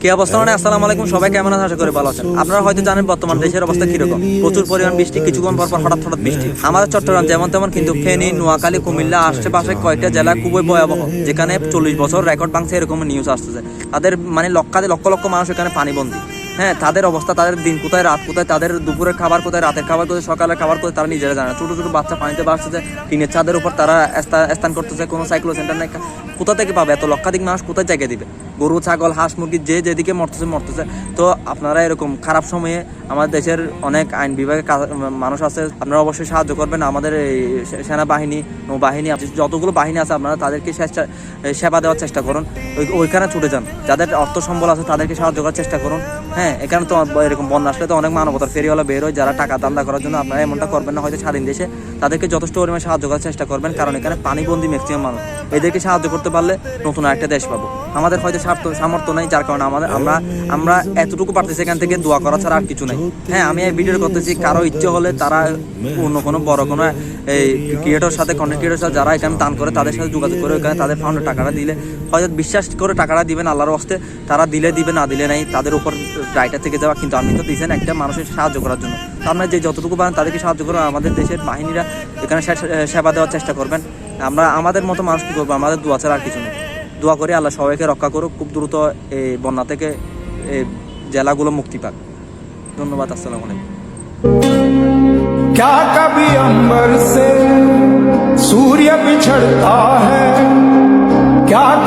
কি অবস্থা? মানে আসসালামু আলাইকুম, সবাই কেমন আশা করি ভালো আছেন। আপনারা হয়তো জানেন বর্তমান দেশের অবস্থা কীরকম। প্রচুর পরিমাণ বৃষ্টি কিছুক্ষণ পর পর হঠাৎ হঠাৎ বৃষ্টি। আমাদের চট্টগ্রাম যেমন তেমন, কিন্তু ফেনী, নোয়াখালী, কুমিল্লা আশেপাশে কয়েকটা জেলা খুবই ভয়াবহ, যেখানে চল্লিশ বছর রেকর্ড ভাঙছে এরকম নিউজ আসতেছে। তাদের মানে লক্ষাধি লক্ষ লক্ষ মানুষ এখানে পানিবন্দী। হ্যাঁ তাদের অবস্থা, তাদের দিন কোথায়, রাত কোথায়, তাদের দুপুরের খাবার কোথায়, রাতের খাবার কোথায়, সকালের খাবার কোথায়, তারা নিজেরা জানে ছোটো ছোটো বাচ্চা পানিতে বাসতেছে টিনের ছাদের উপর তারা স্থান- করতেছে, কোনো সাইক্লো সেন্টার নেই। কোথা থেকে পাবে? এত লক্ষাধিক মানুষ কোথায় জায়গা দিবে? গরু, ছাগল, হাঁস, মুরগি যে যেদিকে মরতেছে মরতেছে। তো আপনারা এরকম খারাপ সময়ে আমাদের দেশের অনেক আইন বিভাগের মানুষ আছে, আপনারা অবশ্যই সাহায্য করবেন। আমাদের এই সেনাবাহিনী নৌবাহিনী যতগুলো বাহিনী আছে, আপনারা তাদেরকে সেবা দেওয়ার চেষ্টা করুন। ওই- ওইখানে ছুটে যান। যাদের অর্থ সম্বল আছে, তাদেরকে সাহায্য করার চেষ্টা করুন। হ্যাঁ এখানে তো এরকম বন্যা আসলে তো অনেক মানবতার ফেরিওয়ালা বের হয়, যারা টাকা দান্দা করার জন্য আপনারা এমনটা করবেন না। হয়তো স্বাধীন দেশে তাদেরকে যথেষ্ট পরিমাণে সাহায্য করার চেষ্টা করবেন, কারণ এখানে পানিবন্দী ম্যাক্সিমাম মানুষ। এদেরকে সাহায্য করতে পারলে নতুন আরেকটা দেশ পাবো। আমাদের হয়তো স্বার্থ, সামর্থ্য নেই, যার কারণে আমাদের আমরা আমরা এতটুকু পারতেছি এখান থেকে, দোয়া করা ছাড়া আর কিছু নেই। হ্যাঁ আমি এই ভিডিও করতেছি, কারও ইচ্ছে হলে তারা অন্য কোনো বড় কোনো, এই ক্রিয়েটর সাথে কন্টেন্ট ক্রিয়েটর সাথে যারা এখানে দান করে, তাদের সাথে যোগাযোগ করে ওখানে তাদের ফাউন্ডের টাকাটা দিলে হয়তো বিশ্বাস করে টাকাটা দিবেন আল্লাহর হস্তে, তারা দিলে দিবে, না দিলে নাই, তাদের উপর রাইটার থেকে যাওয়া। কিন্তু আপনি তো দিয়েছেন একটা মানুষের সাহায্য করার জন্য। আপনারা যে যতটুকু পারেন তাদেরকে সাহায্য করুন আমাদের দেশের বাহিনীরা এখানে সেবা দেওয়ার চেষ্টা করবেন। আমরা আমাদের মতো মানুষ কি করবো আমাদের দোয়া ছাড়া আর কিছু নেই দোয়া করে আল্লাহ সবাইকে রক্ষা করুক খুব দ্রুত এই বন্যা থেকে এই জেলাগুলো মুক্তি পাক ধন্যবাদ আসসালামু আলাইকুম क्या कभी अंबर से सूर्य बिछड़ता है क्या कभी बिन बा